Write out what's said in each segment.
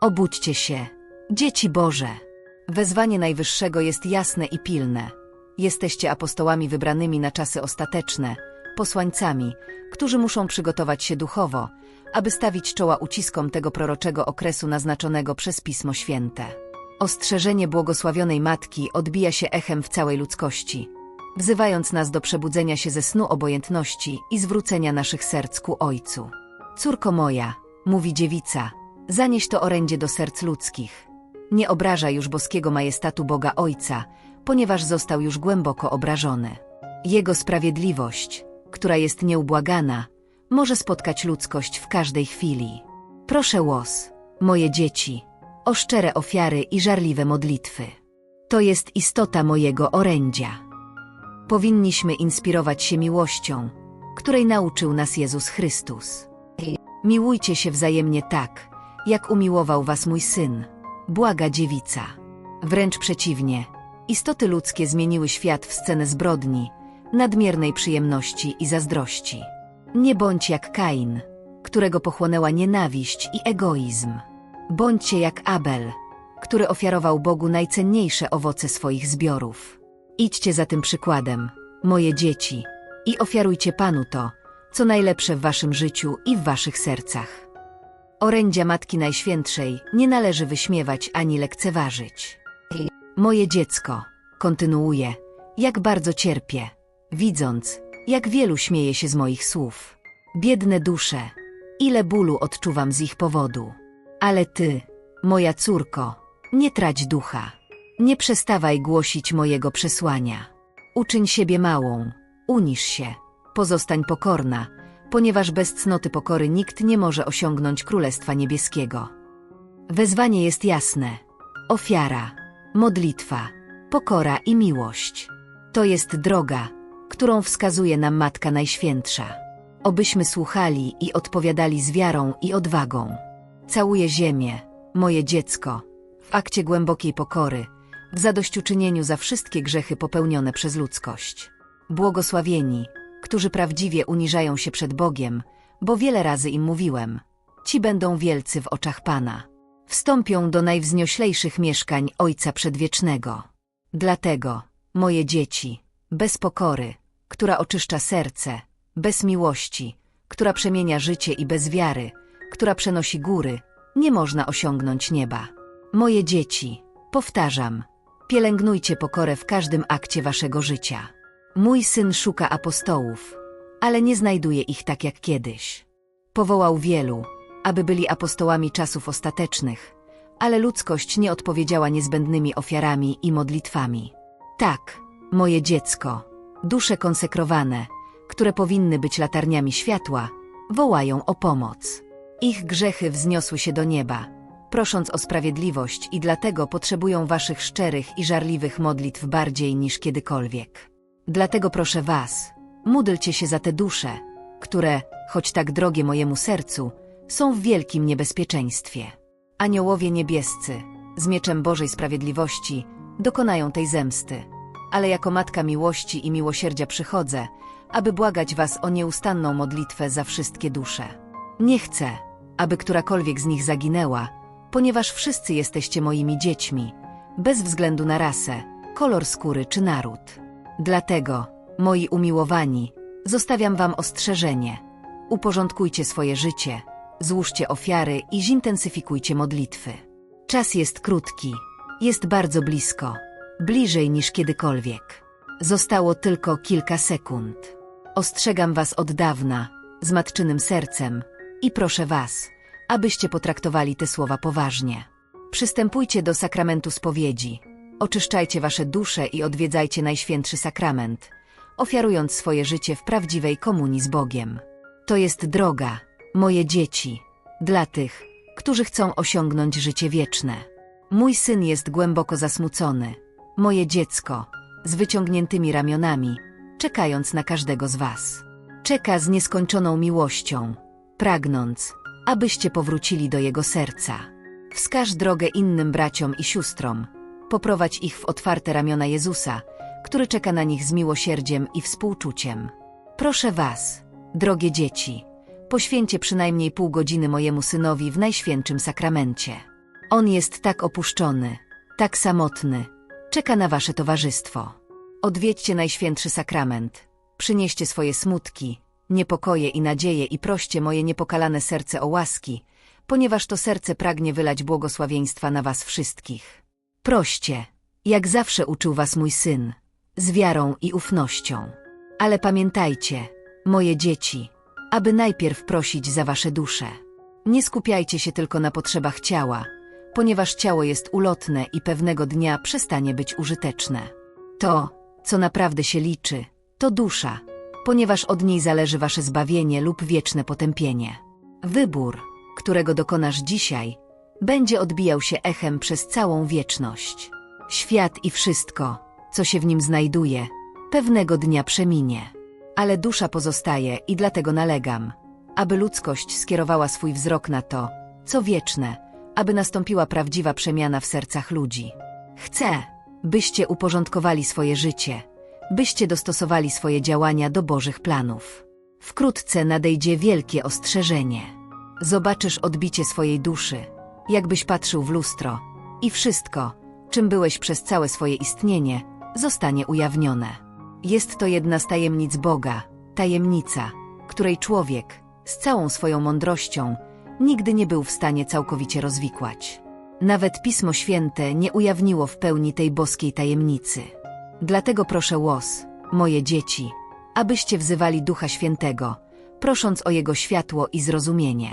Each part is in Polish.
Obudźcie się, dzieci Boże. Wezwanie Najwyższego jest jasne i pilne. Jesteście apostołami wybranymi na czasy ostateczne, posłańcami, którzy muszą przygotować się duchowo, aby stawić czoła uciskom tego proroczego okresu naznaczonego przez Pismo Święte. Ostrzeżenie błogosławionej Matki odbija się echem w całej ludzkości, wzywając nas do przebudzenia się ze snu obojętności i zwrócenia naszych serc ku Ojcu. Córko moja, mówi dziewica, zanieś to orędzie do serc ludzkich. Nie obraża już boskiego majestatu Boga Ojca, ponieważ został już głęboko obrażony. Jego sprawiedliwość, która jest nieubłagana, może spotkać ludzkość w każdej chwili. Proszę łos, moje dzieci, o szczere ofiary i żarliwe modlitwy. To jest istota mojego orędzia. Powinniśmy inspirować się miłością, której nauczył nas Jezus Chrystus. Miłujcie się wzajemnie tak, jak umiłował was mój syn, błaga dziewica. Wręcz przeciwnie, istoty ludzkie zmieniły świat w scenę zbrodni, nadmiernej przyjemności i zazdrości. Nie bądź jak Kain, którego pochłonęła nienawiść i egoizm. Bądźcie jak Abel, który ofiarował Bogu najcenniejsze owoce swoich zbiorów. Idźcie za tym przykładem, moje dzieci, i ofiarujcie Panu to, co najlepsze w waszym życiu i w waszych sercach. Orędzia Matki Najświętszej nie należy wyśmiewać ani lekceważyć. Moje dziecko, kontynuuje, jak bardzo cierpię, widząc, jak wielu śmieje się z moich słów. Biedne dusze, ile bólu odczuwam z ich powodu. Ale ty, moja córko, nie trać ducha. Nie przestawaj głosić mojego przesłania. Uczyń siebie małą, unisz się, pozostań pokorna, ponieważ bez cnoty pokory nikt nie może osiągnąć Królestwa Niebieskiego. Wezwanie jest jasne. Ofiara, modlitwa, pokora i miłość. To jest droga, którą wskazuje nam Matka Najświętsza. Obyśmy słuchali i odpowiadali z wiarą i odwagą. Całuję ziemię, moje dziecko, w akcie głębokiej pokory, w zadośćuczynieniu za wszystkie grzechy popełnione przez ludzkość. Błogosławieni, którzy prawdziwie uniżają się przed Bogiem, bo wiele razy im mówiłem, ci będą wielcy w oczach Pana. Wstąpią do najwznioślejszych mieszkań Ojca Przedwiecznego. Dlatego, moje dzieci, bez pokory, która oczyszcza serce, bez miłości, która przemienia życie i bez wiary, która przenosi góry, nie można osiągnąć nieba. Moje dzieci, powtarzam, pielęgnujcie pokorę w każdym akcie waszego życia. Mój syn szuka apostołów, ale nie znajduje ich tak jak kiedyś. Powołał wielu, aby byli apostołami czasów ostatecznych, ale ludzkość nie odpowiedziała niezbędnymi ofiarami i modlitwami. Tak, moje dziecko, dusze konsekrowane, które powinny być latarniami światła, wołają o pomoc. Ich grzechy wzniosły się do nieba, prosząc o sprawiedliwość i dlatego potrzebują waszych szczerych i żarliwych modlitw bardziej niż kiedykolwiek. Dlatego proszę was, módlcie się za te dusze, które, choć tak drogie mojemu sercu, są w wielkim niebezpieczeństwie. Aniołowie niebiescy, z mieczem Bożej Sprawiedliwości, dokonają tej zemsty, ale jako Matka Miłości i Miłosierdzia przychodzę, aby błagać was o nieustanną modlitwę za wszystkie dusze. Nie chcę, aby którakolwiek z nich zaginęła, ponieważ wszyscy jesteście moimi dziećmi, bez względu na rasę, kolor skóry czy naród. Dlatego, moi umiłowani, zostawiam wam ostrzeżenie. Uporządkujcie swoje życie, złóżcie ofiary i zintensyfikujcie modlitwy. Czas jest krótki, jest bardzo blisko, bliżej niż kiedykolwiek. Zostało tylko kilka sekund. Ostrzegam was od dawna, z matczynym sercem i proszę was, abyście potraktowali te słowa poważnie. Przystępujcie do sakramentu spowiedzi, oczyszczajcie wasze dusze i odwiedzajcie Najświętszy Sakrament, ofiarując swoje życie w prawdziwej komunii z Bogiem. To jest droga, moje dzieci, dla tych, którzy chcą osiągnąć życie wieczne. Mój syn jest głęboko zasmucony, moje dziecko, z wyciągniętymi ramionami, czekając na każdego z was. Czeka z nieskończoną miłością, pragnąc, abyście powrócili do jego serca. Wskaż drogę innym braciom i siostrom, poprowadź ich w otwarte ramiona Jezusa, który czeka na nich z miłosierdziem i współczuciem. Proszę was, drogie dzieci, poświęcie przynajmniej pół godziny mojemu synowi w Najświętszym Sakramencie. On jest tak opuszczony, tak samotny, czeka na wasze towarzystwo. Odwiedźcie Najświętszy Sakrament, przynieście swoje smutki, niepokoje i nadzieje i proście moje niepokalane serce o łaski, ponieważ to serce pragnie wylać błogosławieństwa na was wszystkich. Proście, jak zawsze uczył was mój syn, z wiarą i ufnością. Ale pamiętajcie, moje dzieci, aby najpierw prosić za wasze dusze. Nie skupiajcie się tylko na potrzebach ciała, ponieważ ciało jest ulotne i pewnego dnia przestanie być użyteczne. To, co naprawdę się liczy, to dusza, ponieważ od niej zależy wasze zbawienie lub wieczne potępienie. Wybór, którego dokonasz dzisiaj, będzie odbijał się echem przez całą wieczność. Świat i wszystko, co się w nim znajduje, pewnego dnia przeminie. Ale dusza pozostaje i dlatego nalegam, aby ludzkość skierowała swój wzrok na to, co wieczne, aby nastąpiła prawdziwa przemiana w sercach ludzi. Chcę, byście uporządkowali swoje życie, byście dostosowali swoje działania do Bożych planów. Wkrótce nadejdzie wielkie ostrzeżenie. Zobaczysz odbicie swojej duszy, jakbyś patrzył w lustro, i wszystko, czym byłeś przez całe swoje istnienie, zostanie ujawnione. Jest to jedna z tajemnic Boga, tajemnica, której człowiek, z całą swoją mądrością, nigdy nie był w stanie całkowicie rozwikłać. Nawet Pismo Święte nie ujawniło w pełni tej boskiej tajemnicy. Dlatego proszę łos, moje dzieci, abyście wzywali Ducha Świętego, prosząc o Jego światło i zrozumienie.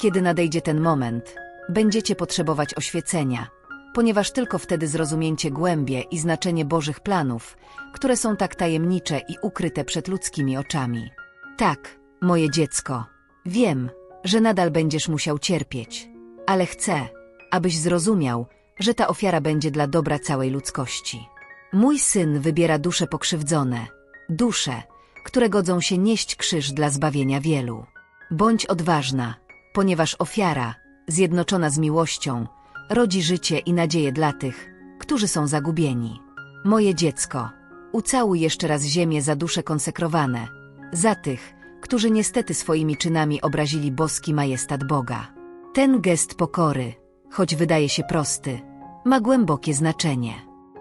Kiedy nadejdzie ten moment, będziecie potrzebować oświecenia, ponieważ tylko wtedy zrozumiecie głębie i znaczenie Bożych planów, które są tak tajemnicze i ukryte przed ludzkimi oczami. Tak, moje dziecko, wiem, że nadal będziesz musiał cierpieć, ale chcę, abyś zrozumiał, że ta ofiara będzie dla dobra całej ludzkości. Mój syn wybiera dusze pokrzywdzone, dusze, które godzą się nieść krzyż dla zbawienia wielu. Bądź odważna, ponieważ ofiara, zjednoczona z miłością, rodzi życie i nadzieję dla tych, którzy są zagubieni. Moje dziecko, ucałuj jeszcze raz ziemię za dusze konsekrowane, za tych, którzy niestety swoimi czynami obrazili boski majestat Boga. Ten gest pokory, choć wydaje się prosty, ma głębokie znaczenie.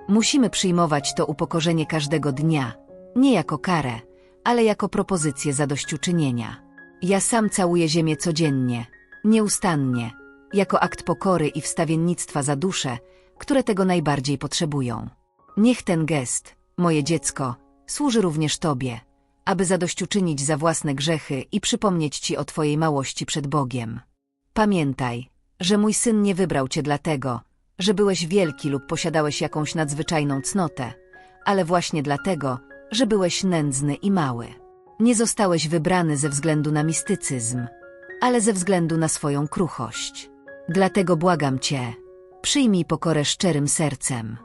Musimy przyjmować to upokorzenie każdego dnia, nie jako karę, ale jako propozycję zadośćuczynienia. Ja sam całuję ziemię codziennie, nieustannie, jako akt pokory i wstawiennictwa za dusze, które tego najbardziej potrzebują. Niech ten gest, moje dziecko, służy również Tobie, aby zadośćuczynić za własne grzechy i przypomnieć Ci o Twojej małości przed Bogiem. Pamiętaj, że mój syn nie wybrał Cię dlatego, że byłeś wielki lub posiadałeś jakąś nadzwyczajną cnotę, ale właśnie dlatego, że byłeś nędzny i mały. Nie zostałeś wybrany ze względu na mistycyzm, ale ze względu na swoją kruchość. Dlatego błagam Cię, przyjmij pokorę szczerym sercem.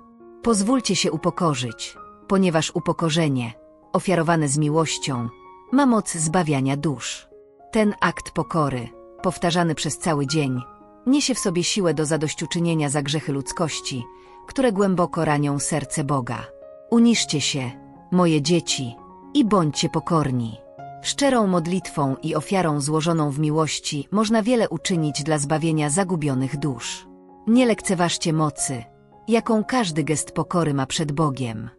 Pozwólcie się upokorzyć, ponieważ upokorzenie, ofiarowane z miłością, ma moc zbawiania dusz. Ten akt pokory, powtarzany przez cały dzień, niesie w sobie siłę do zadośćuczynienia za grzechy ludzkości, które głęboko ranią serce Boga. Uniszcie się, moje dzieci, i bądźcie pokorni. Szczerą modlitwą i ofiarą złożoną w miłości można wiele uczynić dla zbawienia zagubionych dusz. Nie lekceważcie mocy, jaką każdy gest pokory ma przed Bogiem.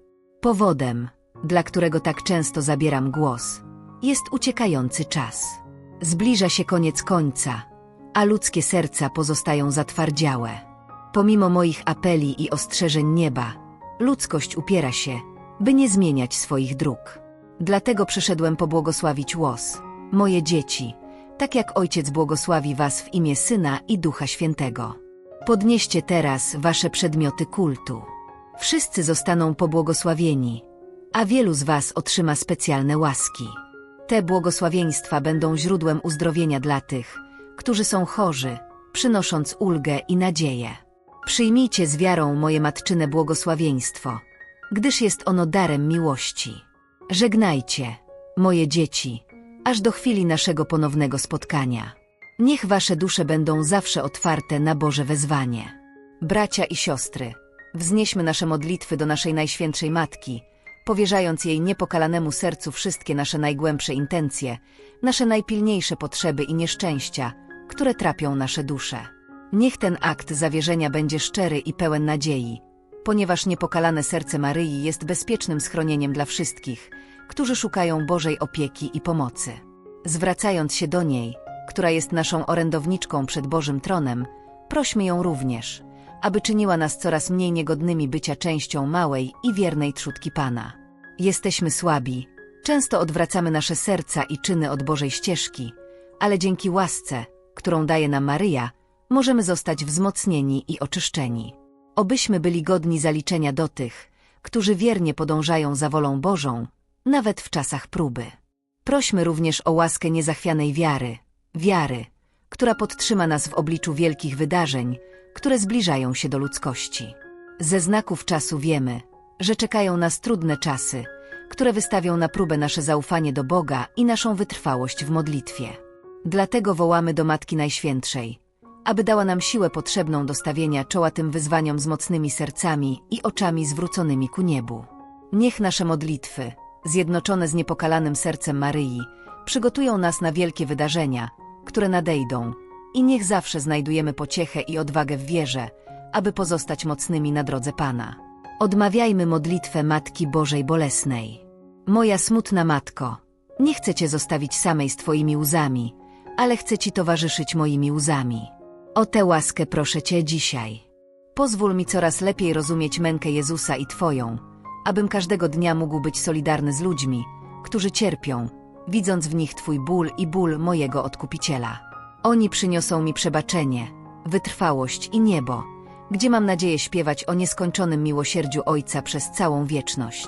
Powodem, dla którego tak często zabieram głos, jest uciekający czas. Zbliża się koniec końca, a ludzkie serca pozostają zatwardziałe. Pomimo moich apeli i ostrzeżeń nieba, ludzkość upiera się, by nie zmieniać swoich dróg. Dlatego przyszedłem pobłogosławić łos, moje dzieci, tak jak Ojciec błogosławi was w imię Syna i Ducha Świętego. Podnieście teraz wasze przedmioty kultu. Wszyscy zostaną pobłogosławieni, a wielu z was otrzyma specjalne łaski. Te błogosławieństwa będą źródłem uzdrowienia dla tych, którzy są chorzy, przynosząc ulgę i nadzieję. Przyjmijcie z wiarą moje matczyne błogosławieństwo, gdyż jest ono darem miłości. Żegnajcie, moje dzieci, aż do chwili naszego ponownego spotkania. Niech wasze dusze będą zawsze otwarte na Boże wezwanie. Bracia i siostry, wznieśmy nasze modlitwy do naszej Najświętszej Matki, powierzając jej niepokalanemu sercu wszystkie nasze najgłębsze intencje, nasze najpilniejsze potrzeby i nieszczęścia, które trapią nasze dusze. Niech ten akt zawierzenia będzie szczery i pełen nadziei, ponieważ niepokalane serce Maryi jest bezpiecznym schronieniem dla wszystkich, którzy szukają Bożej opieki i pomocy. Zwracając się do niej, która jest naszą orędowniczką przed Bożym tronem, prośmy ją również, aby czyniła nas coraz mniej niegodnymi bycia częścią małej i wiernej trzutki Pana. Jesteśmy słabi, często odwracamy nasze serca i czyny od Bożej ścieżki, ale dzięki łasce, którą daje nam Maryja, możemy zostać wzmocnieni i oczyszczeni. Obyśmy byli godni zaliczenia do tych, którzy wiernie podążają za wolą Bożą, nawet w czasach próby. Prośmy również o łaskę niezachwianej wiary, wiary, która podtrzyma nas w obliczu wielkich wydarzeń, które zbliżają się do ludzkości. Ze znaków czasu wiemy, że czekają nas trudne czasy, które wystawią na próbę nasze zaufanie do Boga i naszą wytrwałość w modlitwie. Dlatego wołamy do Matki Najświętszej, aby dała nam siłę potrzebną do stawienia czoła tym wyzwaniom z mocnymi sercami i oczami zwróconymi ku niebu. Niech nasze modlitwy, zjednoczone z niepokalanym sercem Maryi, przygotują nas na wielkie wydarzenia, które nadejdą, i niech zawsze znajdujemy pociechę i odwagę w wierze, aby pozostać mocnymi na drodze Pana. Odmawiajmy modlitwę Matki Bożej Bolesnej. Moja smutna Matko, nie chcę Cię zostawić samej z Twoimi łzami, ale chcę Ci towarzyszyć moimi łzami. O tę łaskę proszę Cię dzisiaj. Pozwól mi coraz lepiej rozumieć mękę Jezusa i Twoją, abym każdego dnia mógł być solidarny z ludźmi, którzy cierpią, widząc w nich Twój ból i ból mojego Odkupiciela. Oni przyniosą mi przebaczenie, wytrwałość i niebo, gdzie mam nadzieję śpiewać o nieskończonym miłosierdziu Ojca przez całą wieczność.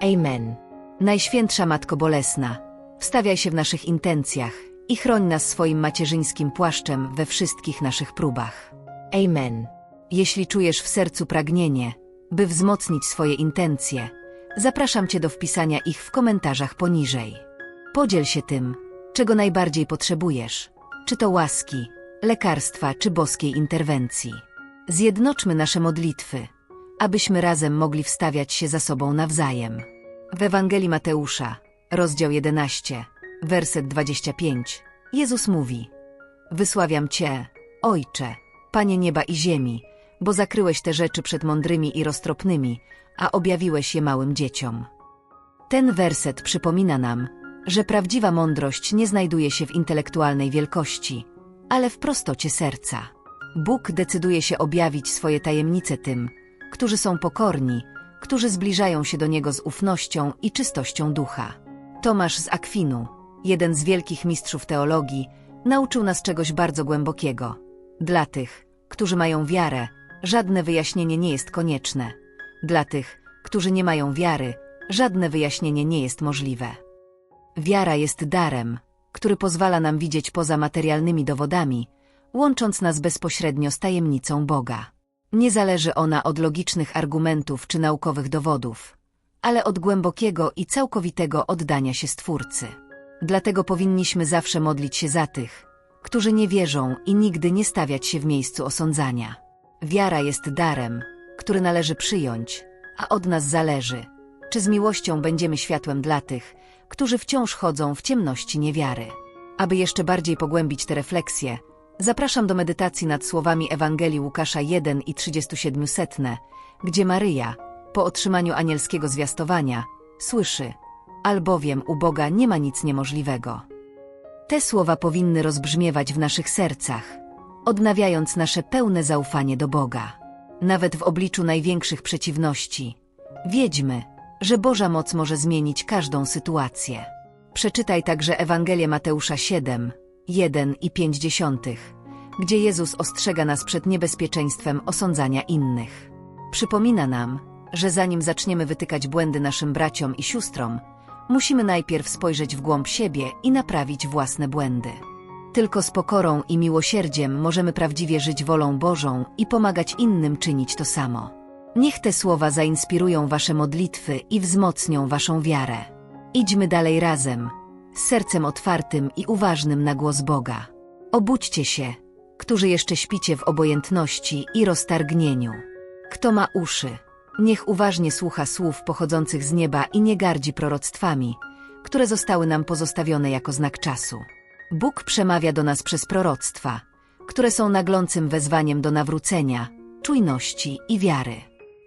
Amen. Najświętsza Matko Bolesna, wstawiaj się w naszych intencjach i chroń nas swoim macierzyńskim płaszczem we wszystkich naszych próbach. Amen. Jeśli czujesz w sercu pragnienie, by wzmocnić swoje intencje, zapraszam Cię do wpisania ich w komentarzach poniżej. Podziel się tym, czego najbardziej potrzebujesz, czy to łaski, lekarstwa czy boskiej interwencji. Zjednoczmy nasze modlitwy, abyśmy razem mogli wstawiać się za sobą nawzajem. W Ewangelii Mateusza, rozdział 11, werset 25, Jezus mówi Wysławiam Cię, Ojcze, Panie nieba i ziemi, bo zakryłeś te rzeczy przed mądrymi i roztropnymi, a objawiłeś je małym dzieciom. Ten werset przypomina nam, że prawdziwa mądrość nie znajduje się w intelektualnej wielkości, ale w prostocie serca. Bóg decyduje się objawić swoje tajemnice tym, którzy są pokorni, którzy zbliżają się do Niego z ufnością i czystością ducha. Tomasz z Akwinu, jeden z wielkich mistrzów teologii, nauczył nas czegoś bardzo głębokiego. Dla tych, którzy mają wiarę, żadne wyjaśnienie nie jest konieczne. Dla tych, którzy nie mają wiary, żadne wyjaśnienie nie jest możliwe. Wiara jest darem, który pozwala nam widzieć poza materialnymi dowodami, łącząc nas bezpośrednio z tajemnicą Boga. Nie zależy ona od logicznych argumentów czy naukowych dowodów, ale od głębokiego i całkowitego oddania się Stwórcy. Dlatego powinniśmy zawsze modlić się za tych, którzy nie wierzą i nigdy nie stawiać się w miejscu osądzania. Wiara jest darem, który należy przyjąć, a od nas zależy, czy z miłością będziemy światłem dla tych, którzy wciąż chodzą w ciemności niewiary. Aby jeszcze bardziej pogłębić te refleksje, zapraszam do medytacji nad słowami Ewangelii Łukasza 1 i 37 setne, gdzie Maryja, po otrzymaniu anielskiego zwiastowania, słyszy, albowiem u Boga nie ma nic niemożliwego. Te słowa powinny rozbrzmiewać w naszych sercach, odnawiając nasze pełne zaufanie do Boga. Nawet w obliczu największych przeciwności, wiedźmy, że Boża moc może zmienić każdą sytuację. Przeczytaj także Ewangelię Mateusza 7, 1 i 50, gdzie Jezus ostrzega nas przed niebezpieczeństwem osądzania innych. Przypomina nam, że zanim zaczniemy wytykać błędy naszym braciom i siostrom, musimy najpierw spojrzeć w głąb siebie i naprawić własne błędy. Tylko z pokorą i miłosierdziem możemy prawdziwie żyć wolą Bożą i pomagać innym czynić to samo. Niech te słowa zainspirują Wasze modlitwy i wzmocnią Waszą wiarę. Idźmy dalej razem, z sercem otwartym i uważnym na głos Boga. Obudźcie się, którzy jeszcze śpicie w obojętności i roztargnieniu. Kto ma uszy, niech uważnie słucha słów pochodzących z nieba i nie gardzi proroctwami, które zostały nam pozostawione jako znak czasu. Bóg przemawia do nas przez proroctwa, które są naglącym wezwaniem do nawrócenia, czujności i wiary.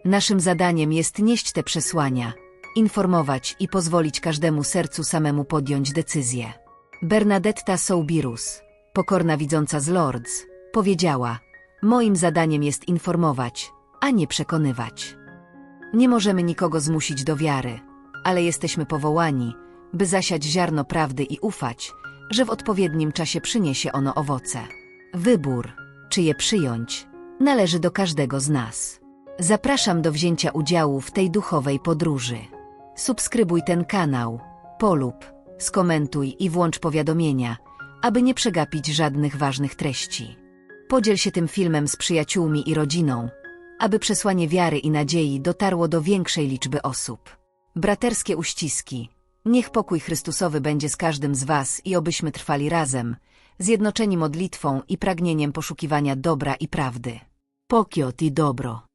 Naszym zadaniem jest nieść te przesłania, informować i pozwolić każdemu sercu samemu podjąć decyzję. Bernadetta Soubirus, pokorna widząca z Lords, powiedziała: Moim zadaniem jest informować, a nie przekonywać. Nie możemy nikogo zmusić do wiary, ale jesteśmy powołani, by zasiać ziarno prawdy i ufać, że w odpowiednim czasie przyniesie ono owoce. Wybór, czy je przyjąć, należy do każdego z nas. Zapraszam do wzięcia udziału w tej duchowej podróży. Subskrybuj ten kanał, polub, skomentuj i włącz powiadomienia, aby nie przegapić żadnych ważnych treści. Podziel się tym filmem z przyjaciółmi i rodziną, aby przesłanie wiary i nadziei dotarło do większej liczby osób. Braterskie uściski. Niech pokój Chrystusowy będzie z każdym z Was i obyśmy trwali razem, zjednoczeni modlitwą i pragnieniem poszukiwania dobra i prawdy. Pokiot i dobro.